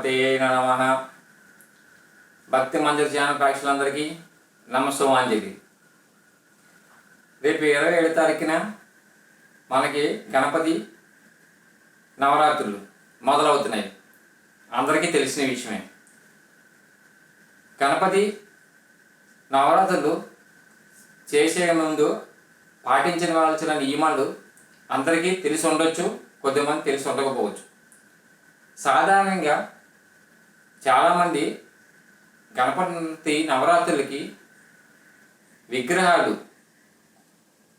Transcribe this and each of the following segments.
గణపతే నమ. భక్తి మంజరి ఛానల్ ప్రేక్షకులందరికీ చెప్పి రేపు ఇరవై ఏడు తారీఖున మనకి గణపతి నవరాత్రులు మొదలవుతున్నాయి. అందరికీ తెలిసిన విషయమే. గణపతి నవరాత్రులు చేసే ముందు పాటించవలసిన నియమాలు అందరికీ తెలిసి ఉండొచ్చు కొద్దిమంది తెలిసి ఉండకపోవచ్చు. సాధారణంగా చాలామంది గణపతి నవరాత్రులకి విగ్రహాలు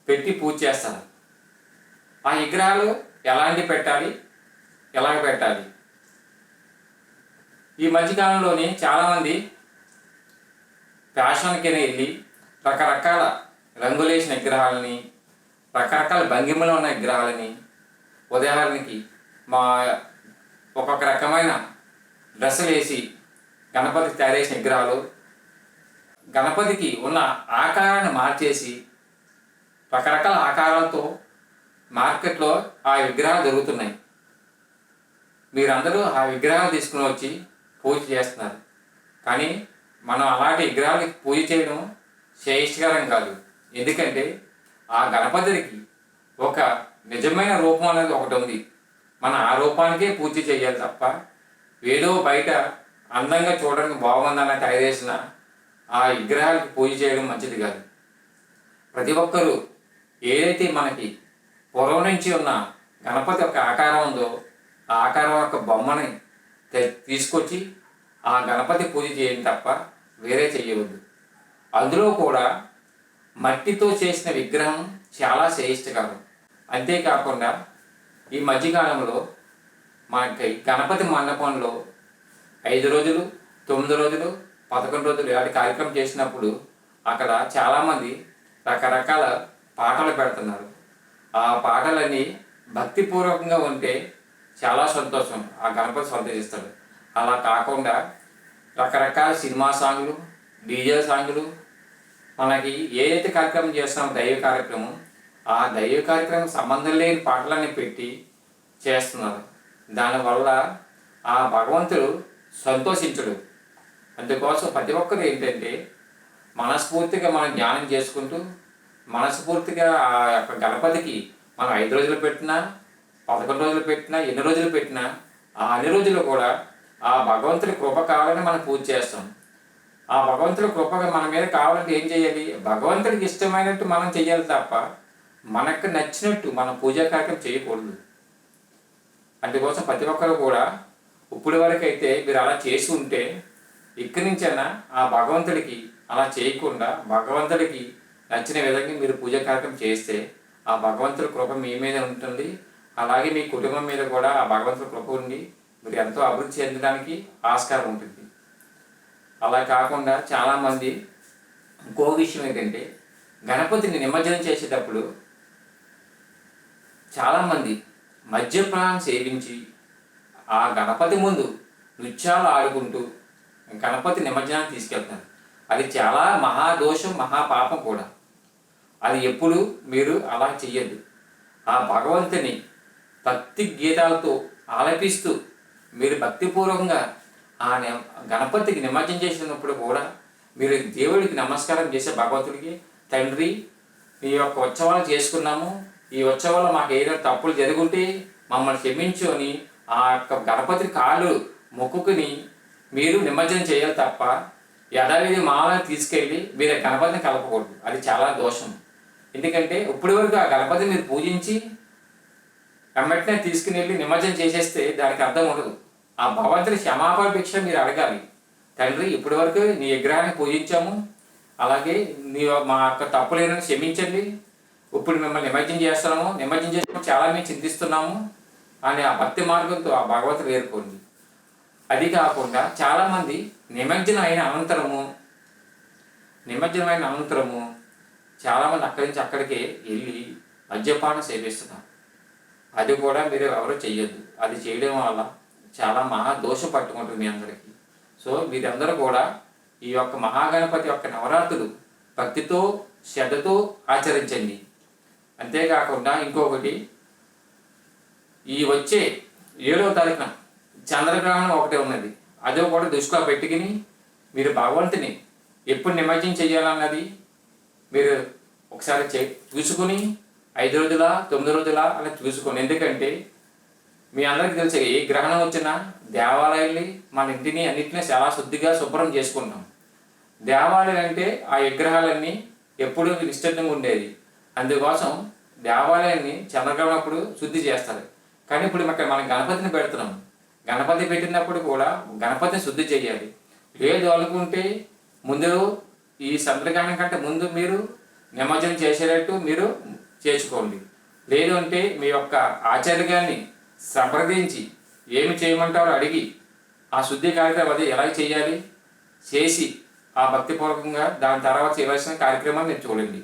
పెట్టి పూజ చేస్తారు. ఆ విగ్రహాలు ఎలాంటి పెట్టాలి? ఎలాగ పెట్టాలి? ఈ మధ్యకాలంలోనే చాలామంది ఫ్యాషన్కి వెళ్ళి రకరకాల రంగులేసిన విగ్రహాలని రకరకాల భంగిమలో ఉన్న విగ్రహాలని ఉదాహరణకి మా ఒక్కొక్క రకమైన వేసి గణపతికి తయారు చేసిన విగ్రహాలు గణపతికి ఉన్న ఆకారాన్ని మార్చేసి రకరకాల ఆకారాలతో మార్కెట్లో ఆ విగ్రహాలు దొరుకుతున్నాయి మీరందరూ ఆ విగ్రహాలు తీసుకుని వచ్చి పూజ చేస్తున్నారు. కానీ మనం అలాంటి విగ్రహాలకి పూజ చేయడం శ్రేయస్కరం కాదు. ఎందుకంటే ఆ గణపతికి ఒక నిజమైన రూపం అనేది ఒకటి ఉంది. మన ఆ రూపానికే పూజ చేయాలి తప్ప ఏదో బయట అందంగా చూడడానికి బాగుందని తయారేసిన ఆ విగ్రహాలకు పూజ చేయడం మంచిది కాదు. ప్రతి ఒక్కరూ ఏదైతే మనకి పూర్వం నుంచి ఉన్న గణపతి యొక్క ఆకారం ఉందో ఆ ఆకారం యొక్క బొమ్మని తీసుకొచ్చి ఆ గణపతి పూజ చేయండి తప్ప వేరే చేయవద్దు అందులో కూడా మట్టితో చేసిన విగ్రహం చాలా శ్రేష్టకరం అంతేకాకుండా ఈ మధ్యకాలంలో మనకి గణపతి మండపంలో ఐదు రోజులు తొమ్మిది రోజులు పదకొండు రోజులు ఇలాంటి కార్యక్రమం చేసినప్పుడు అక్కడ చాలామంది రకరకాల పాటలు పెడుతున్నారు. ఆ పాటలన్నీ భక్తిపూర్వకంగా ఉంటే చాలా సంతోషం. ఆ గణపతి సంతోషిస్తాడు. అలా కాకుండా రకరకాల సినిమా సాంగ్లు డీజే సాంగ్లు మనకి ఏదైతే కార్యక్రమం చేస్తున్నామో దైవ కార్యక్రమం ఆ దైవ కార్యక్రమం సంబంధం లేని పాటలన్నీ పెట్టి చేస్తున్నారు. దానివల్ల ఆ భగవంతుడు సంతోషించడు. అందుకోసం ప్రతి ఒక్కరు ఏంటంటే మనస్ఫూర్తిగా మనం ధ్యానం చేసుకుంటూ మనస్ఫూర్తిగా ఆ యొక్క గణపతికి మనం ఐదు రోజులు పెట్టినా పదకొండు రోజులు పెట్టినా ఎన్ని రోజులు పెట్టినా ఆ అన్ని రోజులు కూడా ఆ భగవంతుడి కృప కావాలని మనం పూజ చేస్తాం. ఆ భగవంతుడి కృప మన మీద కావాలంటే ఏం చేయాలి? భగవంతుడికి ఇష్టమైనట్టు మనం చేయాలి తప్ప మనకు నచ్చినట్టు మనం పూజా కార్యక్రమం చేయకూడదు. అందుకోసం ప్రతి ఒక్కరు కూడా ఇప్పుడు వరకైతే మీరు అలా చేసి ఉంటే ఇక్కడి నుంచైనా ఆ భగవంతుడికి అలా చేయకుండా భగవంతుడికి నచ్చిన విధంగా మీరు పూజ కార్యక్రమం చేస్తే ఆ భగవంతుడి కృప మీ మీద ఉంటుంది. అలాగే మీ కుటుంబం మీద కూడా ఆ భగవంతుడి కృప ఉండి మీరు ఎంతో అభివృద్ధి చెందడానికి ఆస్కారం ఉంటుంది. అలా కాకుండా చాలామంది ఇంకో విషయం ఏంటంటే గణపతిని నిమజ్జనం చేసేటప్పుడు చాలామంది మద్యపానం సేవించి ఆ గణపతి ముందు నృత్యాలు ఆడుకుంటూ గణపతి నిమజ్జనాన్ని తీసుకెళ్తారు అది చాలా మహాదోషం మహాపాపం కూడా. అది ఎప్పుడు మీరు అలా చెయ్యద్దు. ఆ భగవంతుని భక్తి గీతాలతో ఆలపిస్తూ మీరు భక్తిపూర్వకంగా ఆ గణపతికి నిమజ్జనం చేసినప్పుడు కూడా మీరు దేవుడికి నమస్కారం చేసే భగవంతుడికి తండ్రి ఈ యొక్క ఉత్సవాలు చేసుకున్నాము ఈ ఉత్సవాల్లో మాకు ఏదైనా తప్పులు జరుగుంటే మమ్మల్ని క్షమించు అని ఆ యొక్క గణపతి కాళ్ళు మొక్కుకుని మీరు నిమజ్జనం చేయాలి తప్ప యథావిధి మాలను తీసుకెళ్ళి మీరు గణపతిని కలపకూడదు. అది చాలా దోషం. ఎందుకంటే ఇప్పటి వరకు ఆ గణపతిని మీరు పూజించి వెంటనే తీసుకుని వెళ్ళి నిమజ్జనం చేసేస్తే దానికి అర్థం ఉండదు. ఆ భగవంతుని క్షమాపణ భిక్ష మీరు అడగాలి. తండ్రి ఇప్పటి వరకు నీ విగ్రహాన్ని పూజించాము. అలాగే నీ మా యొక్క తప్పులేనని క్షమించండి. ఇప్పుడు మిమ్మల్ని నిమజ్జనం చేస్తున్నాము. నిమజ్జనం చేస్తున్నాము చాలా మేము చింతిస్తున్నాము అని ఆ భక్తి మార్గంతో ఆ భగవత్ వేరుకోండి. అది కాకుండా చాలామంది నిమజ్జనం అయిన అనంతరము నిమజ్జనం అయిన అనంతరము చాలామంది అక్కడి నుంచి అక్కడికే వెళ్ళి మద్యపానం సేవిస్తున్నారు అది కూడా మీరు ఎవరు చెయ్యొద్దు. అది చేయడం వల్ల చాలా మహా దోషం పట్టుకుంటుంది మీ అందరికీ. సో మీరందరూ కూడా ఈ యొక్క మహాగణపతి యొక్క నవరాత్రులు భక్తితో శ్రద్ధతో ఆచరించండి. అంతేకాకుండా ఇంకొకటి ఈ వచ్చే ఏడవ తారీఖున చంద్రగ్రహణం ఒకటే ఉన్నది. అదో కూడా దృష్టిలో పెట్టుకుని మీరు భగవంతుని ఎప్పుడు నిమజ్జనం చేయాలన్నది మీరు ఒకసారి చే చూసుకుని ఐదు రోజుల తొమ్మిది రోజుల అలా చూసుకోండి. ఎందుకంటే మీ అందరికీ తెలుసు ఏ గ్రహణం వచ్చినా దేవాలయాల్ని మన ఇంటిని అన్నింటినీ చాలా శుద్ధిగా శుభ్రం చేసుకుంటాం. దేవాలయం అంటే ఆ విగ్రహాలన్నీ ఎప్పుడూ నిశ్చితంగా ఉండేది అందుకోసం దేవాలయాన్ని చంద్రగ్రహణప్పుడు శుద్ధి చేస్తారు. కానీ ఇప్పుడు ఇక్కడ మనం గణపతిని పెడుతున్నాం. గణపతి పెట్టినప్పుడు కూడా గణపతిని శుద్ధి చేయాలి. లేదు అనుకుంటే ముందు ఈ చంద్రగ్రహణం కంటే ముందు మీరు నిమజ్జనం చేసేటట్టు మీరు చేసుకోండి లేదు అంటే మీ యొక్క ఆచార్యాన్ని సంప్రదించి ఏమి చేయమంటారో అడిగి ఆ శుద్ధి కార్యక్రమం అది ఎలా చేయాలి? చేసి ఆ భక్తిపూర్వకంగా దాని తర్వాత చేయవలసిన కార్యక్రమం మీరు చూడండి.